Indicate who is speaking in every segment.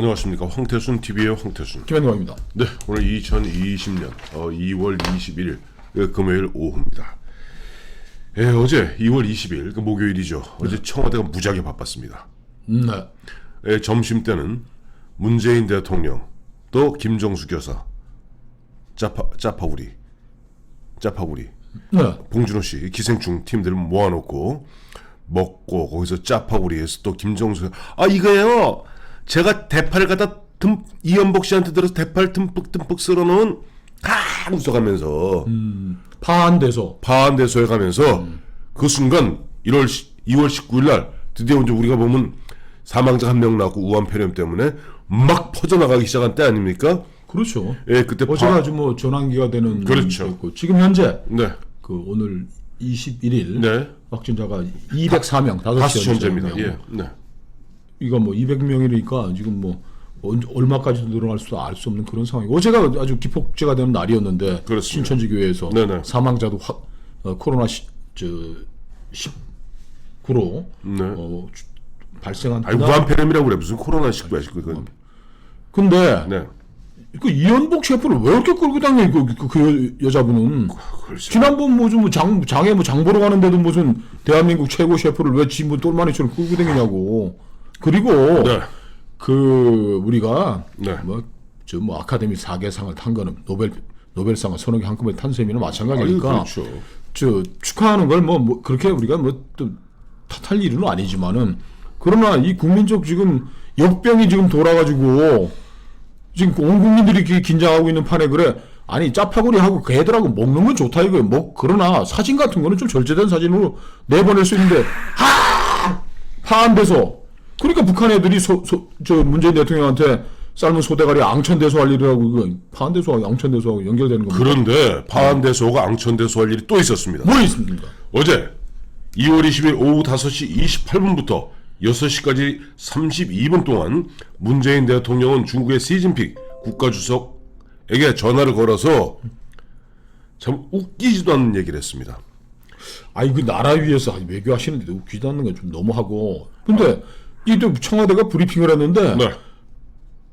Speaker 1: 안녕하십니까 황태순 TV의 황태순.
Speaker 2: 김현광입니다.
Speaker 1: 네, 오늘 2020년 어, 2월 21일 그 금요일 오후입니다. 예, 어제 2월 20일 그 목요일이죠. 어제 청와대가 무지하게 바빴습니다.
Speaker 2: 음, 네.
Speaker 1: 예, 점심 때는 문재인 대통령 또 김정수 교사 짜파 짜파구리 짜파구리
Speaker 2: 네.
Speaker 1: 봉준호 씨 기생충 팀들 모아놓고 먹고 거기서 짜파구리에서 또 김정수 아 이거예요 제가 대파를 갖다 듬 이연복 씨한테 들어서 대파를 듬뿍 듬뿍 쓸어 놓은 아 웃어가면서
Speaker 2: 파한돼서
Speaker 1: 파한대소에 가면서 그 순간 1월 2월 19일 날 드디어 이제 우리가 보면 사망자 한 명 나고 우한 폐렴 때문에 막 퍼져나가기 시작한 때 아닙니까?
Speaker 2: 그렇죠.
Speaker 1: 예, 그때
Speaker 2: 어제가
Speaker 1: 파,
Speaker 2: 아주 뭐 전환기가 되는
Speaker 1: 그렇죠.
Speaker 2: 거였고, 지금 현재
Speaker 1: 네,
Speaker 2: 그 오늘 21일
Speaker 1: 네,
Speaker 2: 확진자가 204명, 다섯
Speaker 1: 다섯
Speaker 2: 시
Speaker 1: 현재입니다. 예, 네.
Speaker 2: 이거 뭐 200명이니까 지금 뭐 언- 얼마까지 늘어날 수도 알 수 없는 그런 상황이고 어제가 아주 기폭제가 되는 날이었는데
Speaker 1: 그렇습니다.
Speaker 2: 신천지 교회에서
Speaker 1: 네네.
Speaker 2: 사망자도 확 어, 코로나 시, 저 19로
Speaker 1: 네.
Speaker 2: 어, 주- 발생한
Speaker 1: 아니
Speaker 2: 그날-
Speaker 1: 우한 폐렴이라고 그래 무슨 코로나 19야 19 그건.
Speaker 2: 근데
Speaker 1: 네.
Speaker 2: 그 이현복 셰프를 왜 이렇게 끌고 다녀 그, 그, 그 여, 여자분은
Speaker 1: 글쎄.
Speaker 2: 지난번 무슨 뭐 장, 장에 뭐 장 보러 가는데도 무슨 대한민국 최고 셰프를 왜 지금 똘마니처럼 끌고 다니냐고 그리고
Speaker 1: 네.
Speaker 2: 그 우리가
Speaker 1: 네.
Speaker 2: 뭐저뭐 아카데미 4개 상을 탄 거는 노벨 노벨상을 서너 개 한꺼번에 탄 셈이나
Speaker 1: 아니,
Speaker 2: 마찬가지니까
Speaker 1: 그렇죠.
Speaker 2: 저 축하하는 걸뭐 뭐 그렇게 우리가 뭐 또 탓할 일은 아니지만은 그러나 이 국민적 지금 역병이 지금 돌아가지고 지금 온 국민들이 이렇게 긴장하고 있는 판에 그래 아니 짜파구리하고 그 애들하고 먹는 건 좋다 이거예요. 뭐 그러나 사진 같은 거는 좀 절제된 사진으로 내보낼 수 있는데 하 파한돼서 그러니까 북한 애들이 소, 소, 저 문재인 대통령한테 삶은 소대가리 앙천대소 할 일이라고 그거 파한대소하고 앙천대소하고 연결되는 겁니다.
Speaker 1: 그런데 파한대소가 앙천대소 할 일이 또 있었습니다.
Speaker 2: 뭐 있습니까?
Speaker 1: 어제 2월 20일 오후 5시 28분부터 6시까지 32분 동안 문재인 대통령은 중국의 시진핑 국가주석에게 전화를 걸어서 참 웃기지도 않는 얘기를 했습니다.
Speaker 2: 아니 그 나라 위에서 외교하시는데 웃기지 않는 건 좀 너무하고 근데 이또 청와대가 브리핑을 했는데
Speaker 1: 네,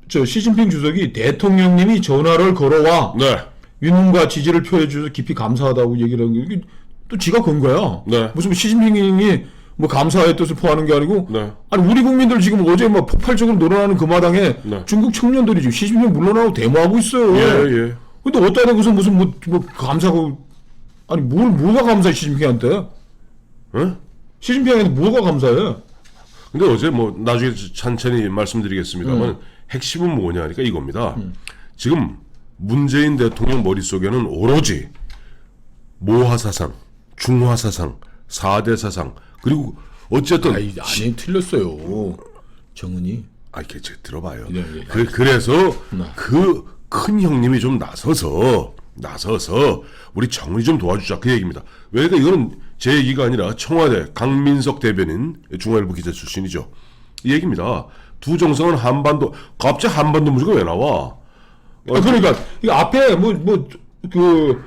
Speaker 2: 저 시진핑 주석이 대통령님이 전화를 걸어와
Speaker 1: 네,
Speaker 2: 유능과 지지를 표해 주셔서 깊이 감사하다고 얘기를 한 게 또 지가 건 거야.
Speaker 1: 네.
Speaker 2: 무슨 시진핑이 뭐 감사의 뜻을 포하는 게 아니고
Speaker 1: 네.
Speaker 2: 아니 우리 국민들 지금 어제 뭐 폭발적으로 늘어나는 그 마당에
Speaker 1: 네.
Speaker 2: 중국 청년들이 지금 시진핑 물러나고 데모하고 있어요.
Speaker 1: 예, 예.
Speaker 2: 근데 어디다 대고서 무슨 뭐, 뭐 감사고 아니 뭘 뭐가 감사해 시진핑한테?
Speaker 1: 응?
Speaker 2: 시진핑한테 뭐가 감사해?
Speaker 1: 근데 어제 뭐 나중에 천천히 말씀드리겠습니다만 핵심은 뭐냐 하니까 이겁니다. 지금 문재인 대통령 머릿속에는 오로지 모화 사상, 중화 사상, 사대사상 그리고 어쨌든
Speaker 2: 아니, 아니 틀렸어요. 정은이.
Speaker 1: 아, 이렇게 제 들어봐요.
Speaker 2: 네, 네.
Speaker 1: 그, 그래서 그 큰 형님이 좀 나서서 나서서 우리 정리 좀 도와주자 그 얘기입니다. 왜 그러니까 이거는 제 얘기가 아니라 청와대 강민석 대변인 중앙일보 기자 출신이죠. 이 얘기입니다. 두 정상은 한반도 갑자기 한반도 문제가 왜 나와?
Speaker 2: 아, 그러니까 이 앞에 뭐 뭐 그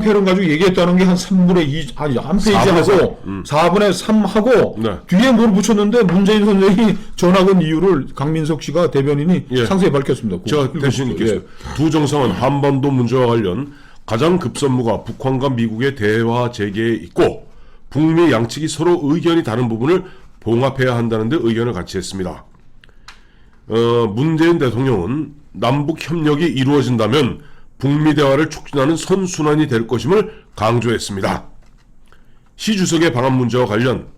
Speaker 2: 폐렴 가지고 얘기했다는 게 한 3분의 2 아니 한 페이지
Speaker 1: 4분의
Speaker 2: 하고 4분의 3 하고
Speaker 1: 네.
Speaker 2: 뒤에 뭘 붙였는데 문재인 선생이 전화 건 이유를 강민석 씨가 대변인이
Speaker 1: 예.
Speaker 2: 상세히 밝혔습니다. 그거
Speaker 1: 제가
Speaker 2: 읽어보세요.
Speaker 1: 대신
Speaker 2: 예.
Speaker 1: 읽겠습니다. 두 정상은 한반도 문제와 관련 가장 급선무가 북한과 미국의 대화 재개에 있고 북미 양측이 서로 의견이 다른 부분을 봉합해야 한다는 데 의견을 같이 했습니다. 어, 문재인 대통령은 남북 협력이 이루어진다면 북미 대화를 촉진하는 선순환이 될 것임을 강조했습니다. 시 주석의 방한 문제와 관련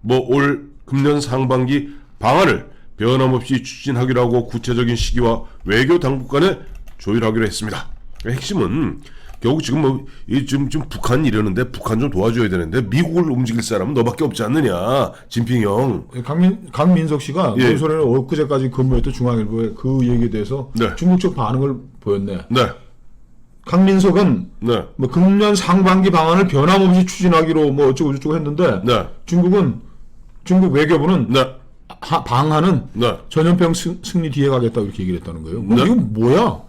Speaker 1: 뭐 올 금년 상반기 방안을 변함없이 추진하기로 하고 구체적인 시기와 외교 당국 간에 조율하기로 했습니다. 핵심은 결국 지금 뭐이 지금 좀 북한 이러는데 북한 좀 도와줘야 되는데 미국을 움직일 사람은 너밖에 없지 않느냐 진핑 형.
Speaker 2: 예, 강민 강민석 씨가
Speaker 1: 예.
Speaker 2: 그 소리는 엊그제까지 근무했던 중앙일보에 그 얘기에 대해서
Speaker 1: 네.
Speaker 2: 중국 적 반응을 보였네.
Speaker 1: 네,
Speaker 2: 강민석은
Speaker 1: 네,
Speaker 2: 뭐 금년 상반기 방안을 변함없이 추진하기로 뭐 어쩌고 저쩌고 했는데
Speaker 1: 네,
Speaker 2: 중국은 중국 외교부는
Speaker 1: 네,
Speaker 2: 하- 방안은
Speaker 1: 네.
Speaker 2: 전염병 승, 승리 뒤에 가겠다 이렇게 얘기를 했다는 거예요. 뭐
Speaker 1: 네.
Speaker 2: 이건 뭐야?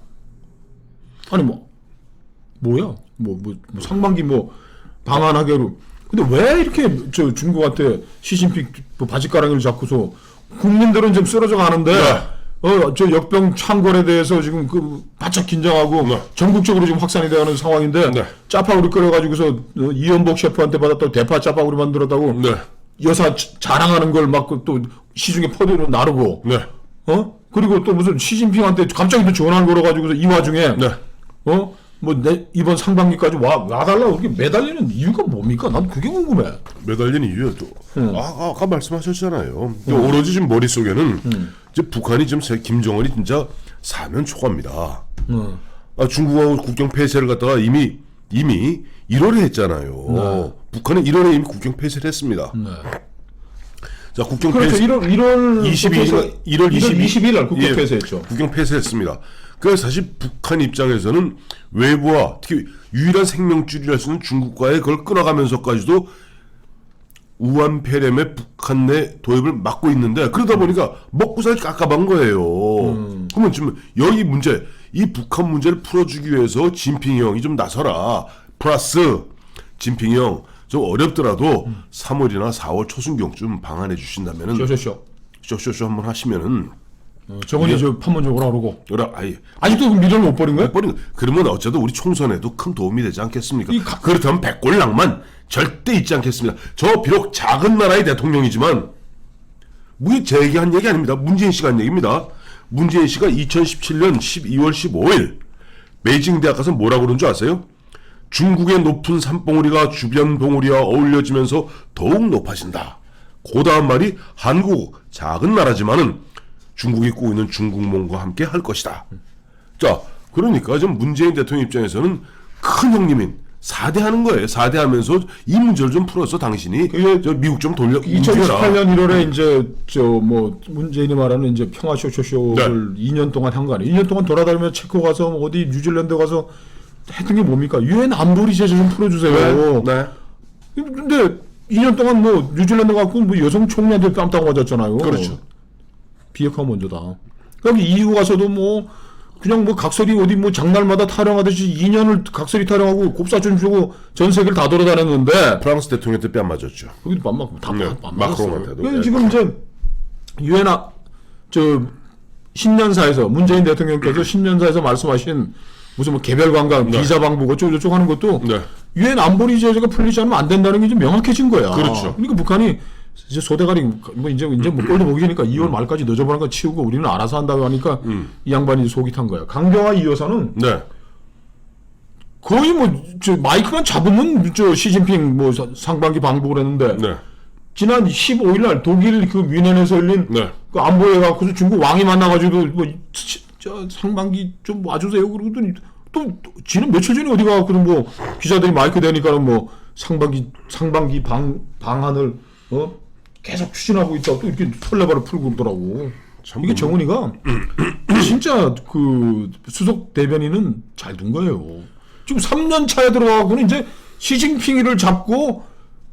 Speaker 2: 아니 뭐 뭐야? 뭐, 뭐, 뭐 상반기 뭐 방안하기로. 근데 왜 이렇게 저 중국한테 시진핑 뭐 바지가랑이를 잡고서 국민들은 좀 쓰러져 가는데
Speaker 1: 네.
Speaker 2: 어, 저 역병 창궐에 대해서 지금 그 바짝 긴장하고
Speaker 1: 네.
Speaker 2: 전국적으로 지금 확산이 되어가는 상황인데
Speaker 1: 네.
Speaker 2: 짜파구리 끓여가지고서 어, 이연복 셰프한테 받았다고 대파 짜파구리 만들었다고
Speaker 1: 네.
Speaker 2: 여사 자- 자랑하는 걸 막 또 시중에 퍼대로 나르고
Speaker 1: 네.
Speaker 2: 어 그리고 또 무슨 시진핑한테 갑자기 또 전화를 걸어가지고서 이 와중에
Speaker 1: 네.
Speaker 2: 어 뭐 내 이번 상반기까지 와 와달라고 이렇게 매달리는 이유가 뭡니까? 난 그게 궁금해.
Speaker 1: 매달린 이유에 또
Speaker 2: 음.
Speaker 1: 아, 아, 아까 말씀하셨잖아요. 또 오로지 지금 머릿속에는
Speaker 2: 음.
Speaker 1: 이제 북한이 지금 세- 김정은이 진짜 사면 초과입니다.
Speaker 2: 음.
Speaker 1: 아, 중국하고 국경 폐쇄를 갖다가 이미 이미 1월에 했잖아요. 북한은 1월에 이미 국경 폐쇄를 했습니다.
Speaker 2: 네.
Speaker 1: 자, 국경
Speaker 2: 그렇죠.
Speaker 1: 폐쇄
Speaker 2: 1월 1월
Speaker 1: 22일 1월 22일
Speaker 2: 20일 날 국경
Speaker 1: 예,
Speaker 2: 폐쇄했죠.
Speaker 1: 국경 폐쇄했습니다. 그래서 사실 북한 입장에서는 외부와 특히 유일한 생명줄이랄 수 있는 중국과의 그걸 끊어가면서까지도 우한 폐렴의 북한 내 도입을 막고 있는데 그러다 보니까 먹고 살기 깝깝한 거예요. 그러면 지금 여기 문제 이 북한 문제를 풀어주기 위해서 진핑이 형이 좀 나서라. 플러스 진핑이 형 좀 어렵더라도 3월이나 4월 초순경쯤 방한해 주신다면은
Speaker 2: 쇼쇼쇼.
Speaker 1: 쇼쇼쇼 한번 하시면은
Speaker 2: 어, 저번에 저 판문점 오라 그러고
Speaker 1: 여라 아이
Speaker 2: 아직도 그 미련을 못 버린 거야?
Speaker 1: 버리는 그러면 어쩌다 우리 총선에도 큰 도움이 되지 않겠습니까?
Speaker 2: 이 가-
Speaker 1: 그렇다면 백골낭만 절대 있지 않겠습니다. 저 비록 작은 나라의 대통령이지만 무게 제 얘기한 얘기 아닙니다. 문재인 씨가 한 얘기입니다. 문재인 씨가 2017년 12월 15일 베이징 대학 가서 뭐라고 그런 줄 아세요? 중국의 높은 산봉우리가 주변 봉우리와 어울려지면서 더욱 높아진다. 그 다음 말이 한국 작은 나라지만은 중국이 꾸고 있는 중국몽과 함께 할 것이다. 자, 그러니까 지금 문재인 대통령 입장에서는 큰 형님인 사대하는 거예요. 사대하면서 이 문제를 좀 풀어서 당신이 저 미국 좀 돌려 움직여라.
Speaker 2: 2018년 1월에 이제 저 뭐 문재인이 말하는 이제 평화 쇼쇼쇼를
Speaker 1: 네.
Speaker 2: 2년 동안 한 거 아니에요? 2년 동안 돌아다니며 체코 가서 뭐 어디 뉴질랜드 가서 했던 게 뭡니까? 유엔 안보리 제재 좀 풀어주세요.
Speaker 1: 네.
Speaker 2: 근데 2년 동안 뭐 뉴질랜드 갖고 뭐 여성 총리한테 깜짝 맞았잖아요.
Speaker 1: 그렇죠.
Speaker 2: 비핵화 먼저다. 여기 EU 가서도 뭐 그냥 뭐 각설이 어디 뭐 장날마다 타령하듯이 2년을 각설이 타령하고 곱사준 주고 전 세계를 다 돌아다녔는데
Speaker 1: 프랑스 대통령 때뺨 맞았죠.
Speaker 2: 거기 맘 맞고 다
Speaker 1: 네,
Speaker 2: 맘
Speaker 1: 마크롱한테도.
Speaker 2: 맞았어요.
Speaker 1: 네.
Speaker 2: 지금 이제 유엔 아, 저 신년사에서 문재인 대통령께서 신년사에서 말씀하신 무슨 뭐 개별 관광, 비자 방북 어쩌고 저쩌고 하는 것도
Speaker 1: 네.
Speaker 2: 유엔 안보리 제재가 풀리지 않으면 안 된다는 게 좀 명확해진 거야.
Speaker 1: 그렇죠.
Speaker 2: 그러니까 북한이 이제 소대가리 뭐 이제 이제 뭐 꼴도 보기 전이니까 2월 말까지 늦어버린 거 치우고 우리는 알아서 한다고 하니까 이 양반이 속이 탄 거야. 강경화 이 여사는
Speaker 1: 네.
Speaker 2: 거의 뭐 저 마이크만 잡으면 저 시진핑 뭐 사- 상반기 방북을 했는데
Speaker 1: 네.
Speaker 2: 지난 15일 날 독일 그 뮌헨에서 열린
Speaker 1: 네.
Speaker 2: 그 안보회 갖고서 중국 왕이 만나가지고 뭐 저 상반기 좀 와주세요 그러더니 또, 또 지는 며칠 전에 어디 가갖고는 뭐 기자들이 마이크 대니까는 뭐 상반기 상반기 방 방안을 어 계속 추진하고 있다고 또 이렇게 털레바를 풀고 그러더라고.
Speaker 1: 참
Speaker 2: 이게 정훈이가 진짜 그 수석 대변인은 잘 둔 거예요. 지금 3년 차에 들어가고는 이제 시진핑이를 잡고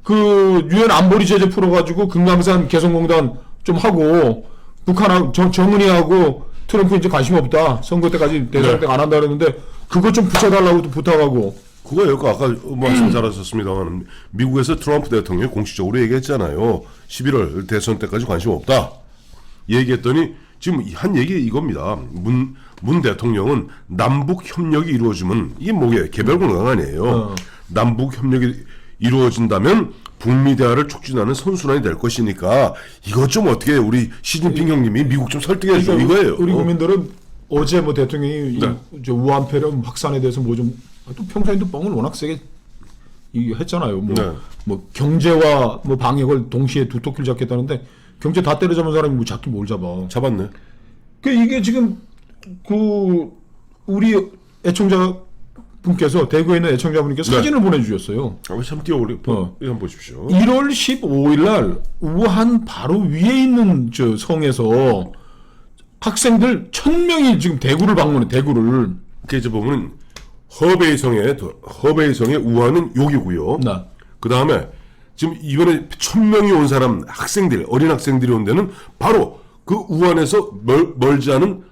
Speaker 2: 그 유엔 안보리 제재 풀어가지고 금강산 개성공단 좀 하고 북한하고 정, 정은이하고 트럼프 이제 관심 없다. 선거 때까지 대선
Speaker 1: 네.
Speaker 2: 때안 한다 그랬는데 그것 좀 붙여달라고 또 부탁하고
Speaker 1: 그거예요. 그 아까 말씀 잘하셨습니다만 미국에서 트럼프 대통령이 공식적으로 얘기했잖아요. 11월 대선 때까지 관심 없다. 얘기했더니 지금 한 얘기 이겁니다. 문, 문 대통령은 남북 협력이 이루어지면 이게 뭐게 개별 공강 아니에요.
Speaker 2: 어.
Speaker 1: 남북 협력이 이루어진다면 북미 대화를 촉진하는 선순환이 될 것이니까 이것 좀 어떻게 우리 시진핑 형님이 미국 좀 설득해 줘 이거예요.
Speaker 2: 우리 국민들은 어제 뭐 대통령이
Speaker 1: 네.
Speaker 2: 이, 우한 폐렴 확산에 대해서 뭐 좀 또 평소에도 뻥을 워낙 세게 이 했잖아요. 뭐,
Speaker 1: 네.
Speaker 2: 뭐 경제와 뭐 방역을 동시에 두 토끼를 잡겠다는데 경제 다 때려잡은 사람이 뭐 잡기 뭘 잡아.
Speaker 1: 잡았네.
Speaker 2: 그 이게 지금 그 우리 애청자 분께서 대구에 있는 애청자분께서
Speaker 1: 네.
Speaker 2: 사진을 보내주셨어요.
Speaker 1: 아, 참 띄워올려.
Speaker 2: 어.
Speaker 1: 한번 보십시오.
Speaker 2: 1월 15일 날 우한 바로 위에 있는 저 성에서 학생들 천 명이 지금 대구를 방문해 대구를
Speaker 1: 그 이제 보면 허베이성의 도- 허베이성의 우한은 여기고요.
Speaker 2: 네.
Speaker 1: 그 다음에 지금 이번에 천 명이 온 사람 학생들 어린 학생들이 온 데는 바로 그 우한에서 멀, 멀지 않은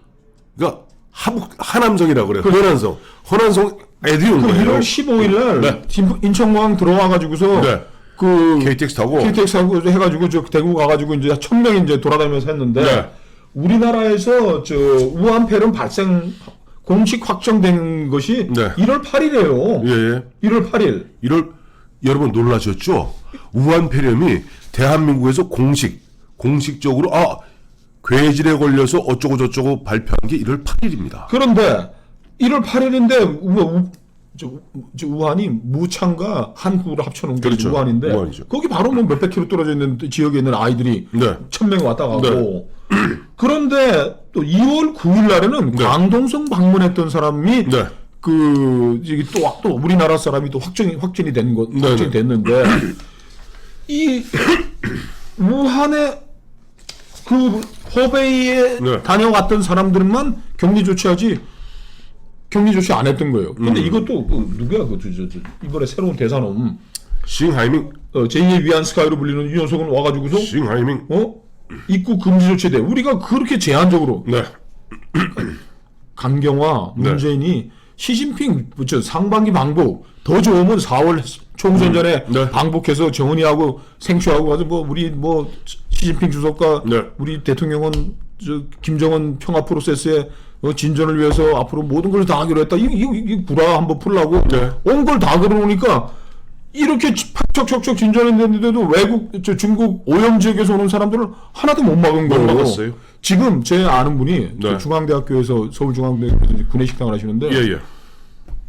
Speaker 1: 그러니까 하북 하남성이라고 그래요. 허난성 허난성 애들이
Speaker 2: 온그
Speaker 1: 거예요.
Speaker 2: 1월 15일 날
Speaker 1: 네.
Speaker 2: 진- 인천공항 들어와 가지고서
Speaker 1: 네.
Speaker 2: 그
Speaker 1: KTX 타고
Speaker 2: KTX 하고 해가지고 저 대구 가가지고 이제 천 명이 이제 돌아다니면서 했는데
Speaker 1: 네.
Speaker 2: 우리나라에서 저 우한폐렴 발생 공식 확정된 것이
Speaker 1: 네.
Speaker 2: 1월 8일이에요.
Speaker 1: 예, 예.
Speaker 2: 1월 8일.
Speaker 1: 이럴 여러분 놀라셨죠? 우한 폐렴이 대한민국에서 공식 공식적으로 아 괴질에 걸려서 어쩌고 저쩌고 발표한 게 1월 8일입니다.
Speaker 2: 그런데 1월 8일인데 우, 우, 저, 저 우한이 무창과 한국으로 합쳐놓은 게
Speaker 1: 그렇죠.
Speaker 2: 우한인데
Speaker 1: 우한이죠.
Speaker 2: 거기 바로 뭐 몇백 킬로 떨어져 있는 지역에 있는 아이들이
Speaker 1: 네.
Speaker 2: 천명 왔다 가고 그런데 또 2월 9일 날에는
Speaker 1: 네.
Speaker 2: 광동성 방문했던 사람이
Speaker 1: 네.
Speaker 2: 그 이게 또, 또 우리나라 사람이 또 확정이 확진이 된 것,
Speaker 1: 네,
Speaker 2: 확정이
Speaker 1: 네.
Speaker 2: 됐는데 이 우한에 그 허베이에
Speaker 1: 네.
Speaker 2: 다녀왔던 사람들만 격리 조치하지 격리 조치 안 했던 거예요. 근데
Speaker 1: 음.
Speaker 2: 이것도 그 누구야 그 저, 저, 저, 이번에 새로운 대사놈
Speaker 1: 싱하이밍
Speaker 2: 어, 제2의 위안 스카이로 불리는 이 녀석은 와가지고서
Speaker 1: 싱하이밍
Speaker 2: 어 입국 금지 조치돼. 우리가 그렇게 제한적으로
Speaker 1: 네.
Speaker 2: 강경화
Speaker 1: 네.
Speaker 2: 문재인이 시진핑 저 상반기 방북 더 좋으면 4월 총선 전에
Speaker 1: 네.
Speaker 2: 방북해서 정은이하고 생추하고 가서 뭐 우리 뭐 시진핑 주석과
Speaker 1: 네.
Speaker 2: 우리 대통령은 저 김정은 평화 프로세스의 어, 진전을 위해서 앞으로 모든 걸 다 하기로 했다. 이, 이, 이 불화 한번 풀라고
Speaker 1: 네.
Speaker 2: 온걸 다 그러니까 이렇게 척척척척 진전했는데도 외국 저 중국 오염 지역에서 오는 사람들은 하나도 못 막은 거예요.
Speaker 1: 막았어요.
Speaker 2: 지금 제 아는 분이
Speaker 1: 네.
Speaker 2: 중앙대학교에서 서울중앙대학교에서 구내식당을 하시는데
Speaker 1: 예, 예.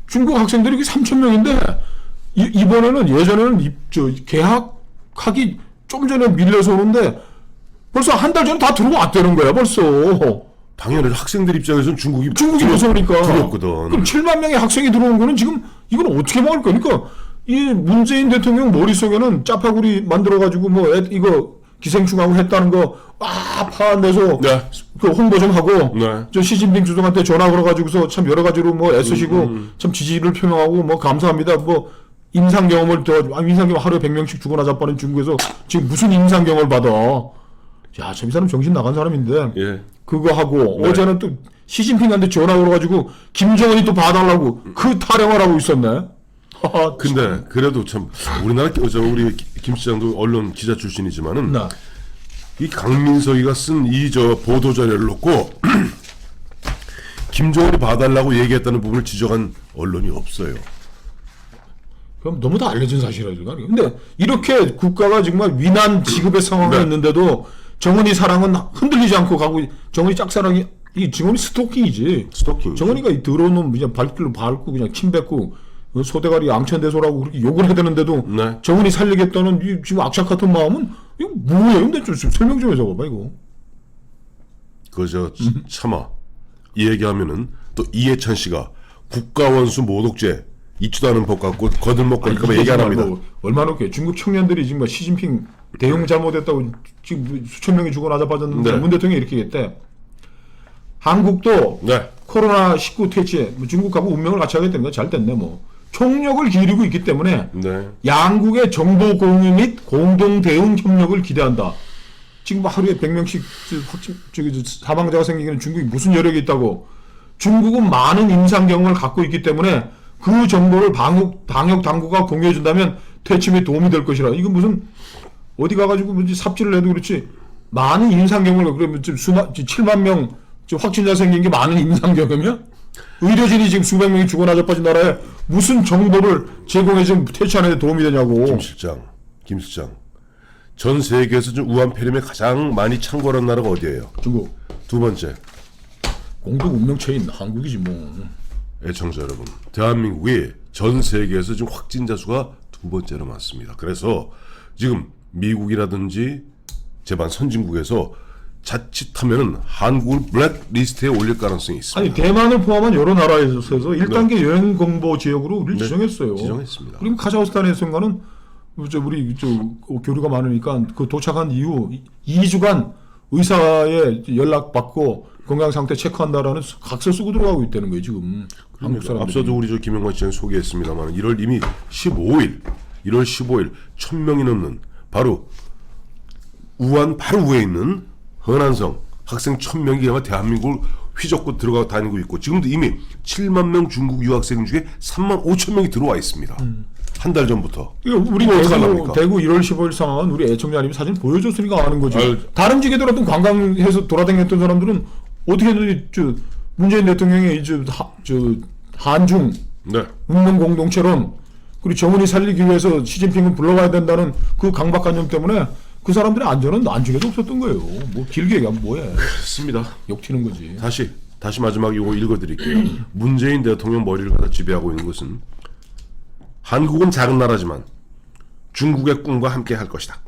Speaker 2: 중국 학생들이 3천 명인데 이, 이번에는 예전에는 입, 저 개학하기 좀 전에 밀려서 오는데 벌써 한 달 전에 다 들어왔다는 거야 벌써
Speaker 1: 당연히 학생들 입장에서는 중국이
Speaker 2: 중국이 무서우니까
Speaker 1: 두렵거든.
Speaker 2: 그럼 7만 명의 학생이 들어온 거는 지금 이건 어떻게 막을 거니까 이 문재인 대통령 머릿속에는 짜파구리 만들어가지고 뭐 애- 이거 기생충하고 했다는 거 아 파내서
Speaker 1: 네.
Speaker 2: 그 홍보 좀 하고
Speaker 1: 네.
Speaker 2: 저 시진핑 주석한테 전화 걸어가지고서 참 여러 가지로 뭐 애쓰시고
Speaker 1: 음,
Speaker 2: 참 지지를 표명하고 뭐 감사합니다 뭐 임상 경험을 더 아, 임상 경험 하루에 100명씩 죽어나 자빠는 중국에서 지금 무슨 임상 경험을 받아 야참 이 사람 정신 나간 사람인데
Speaker 1: 예.
Speaker 2: 그거 하고
Speaker 1: 네.
Speaker 2: 어제는 또 시진핑한테 전화 걸어가지고 김정은이 또 봐달라고 그 타령을 하고 있었네. 하하,
Speaker 1: 근데 그래도 참 우리나라 저 우리 김 시장도 언론 기자 출신이지만은 나이 강민석이가 쓴 이 저 보도 자료를 놓고 김정은이 봐달라고 얘기했다는 부분을 지적한 언론이 없어요.
Speaker 2: 그럼 너무 다 알려진 사실이죠. 근데 이렇게 국가가 정말 위난 지급의 상황에
Speaker 1: 네.
Speaker 2: 정은이 사랑은 흔들리지 않고 가고 정은이 짝사랑이 이 정은이 스토킹이지.
Speaker 1: 스토킹.
Speaker 2: 정은이가 이 더러운 놈 그냥 발길로 밟고 그냥 침 뱉고 어, 소대가리 양천대소라고 그렇게 욕을 해대는데도
Speaker 1: 네.
Speaker 2: 정은이 살리겠다는 이 지금 악착 같은 마음은 이거 뭐예요? 근데 좀 설명 좀 해줘 봐봐 이거.
Speaker 1: 그저 참아 이 얘기하면은 또 이해찬 씨가 국가원수 모독죄 있지도 않은 법 갖고 거들먹거릴까 봐
Speaker 2: 이게
Speaker 1: 얘기 안 합니다.
Speaker 2: 뭐 얼마나 웃겨. 중국 청년들이 지금 뭐 시진핑 대응 잘못했다고 지금 수천 명이 죽어 나자빠졌는데
Speaker 1: 네.
Speaker 2: 문 대통령이 이렇게 했대. 한국도
Speaker 1: 네.
Speaker 2: 코로나 19 퇴치에 뭐 중국하고 운명을 같이 하겠다는 거잘 됐네 뭐. 총력을 기울이고 있기 때문에
Speaker 1: 네.
Speaker 2: 양국의 정보 공유 및 공동 대응 협력을 기대한다. 지금 뭐 하루에 100명씩 확진 저기 저 사망자가 생기기는 중국이 무슨 여력이 있다고. 중국은 많은 임상 경험을 갖고 있기 때문에 그 정보를 방역 방역 당국과 공유해 준다면 퇴치 에 도움이 될 것이라. 이거 무슨 어디 가가지고 뭐지 삽질을 해도 그렇지 많은 임상 경험을 그러면 지금 수만 7만 명 지금 확진자 생긴 게 많은 임상 경험이야? 의료진이 지금 수백 명이 죽어 나 자빠진 나라에 무슨 정보를 제공해 좀 퇴치하는 데 도움이 되냐고.
Speaker 1: 김 실장, 김 실장. 전 세계에서 좀 우한 폐렴에 가장 많이 창궐한 나라가 어디예요?
Speaker 2: 중국
Speaker 1: 두 번째
Speaker 2: 공동 운명체인 한국이지 뭐.
Speaker 1: 애청자 여러분, 대한민국이 전 세계에서 지금 확진자 수가 두 번째로 많습니다. 그래서 지금 미국이라든지 제반 선진국에서 자칫하면은 한국을 블랙리스트에 올릴 가능성이 있습니다.
Speaker 2: 아니 대만을 포함한 여러 나라에서 1단계 여행 공보 지역으로 우리를 지정했어요.
Speaker 1: 네. 지정했습니다.
Speaker 2: 그리고 카자흐스탄에서인가는 저 우리 저 교류가 많으니까 그 도착한 이후 2주간 의사의 연락 받고 건강 상태 체크한다라는 각서 쓰고 들어가고 있다는 거예요 지금 사람들이.
Speaker 1: 앞서도 우리 저 김영관 씨장 소개했습니다만 1월 이미 15일, 1월 15일 1000명이 넘는 바로 우한 바로 위에 있는 허난성 학생 1000명이 아마 대한민국을 휘젓고 들어가 다니고 있고 지금도 이미 7만 명 중국 유학생 중에 3만 5천 명이 들어와 있습니다. 한달 전부터.
Speaker 2: 우리 대구? 대구 1월 15일 상황은 우리 애청자님이 사진 보여줬으니까 아는 거지.
Speaker 1: 아유.
Speaker 2: 다른 지게 돌았던 관광해서 돌아다녔던 사람들은 어떻게든 저 문재인 대통령의 이저 저 한중
Speaker 1: 네.
Speaker 2: 운동 공동체론 그리고 정은이 살리기 위해서 시진핑을 불러와야 된다는 그 강박관념 때문에 그 사람들의 안전은 안중에도 없었던 거예요. 뭐 길게 얘기하면 뭐해.
Speaker 1: 그렇습니다.
Speaker 2: 욕 튀는 거지.
Speaker 1: 다시 다시 마지막 이거 읽어드릴게요. 문재인 대통령 머리를 갖다 지배하고 있는 것은 한국은 작은 나라지만 중국의 꿈과 함께 할 것이다.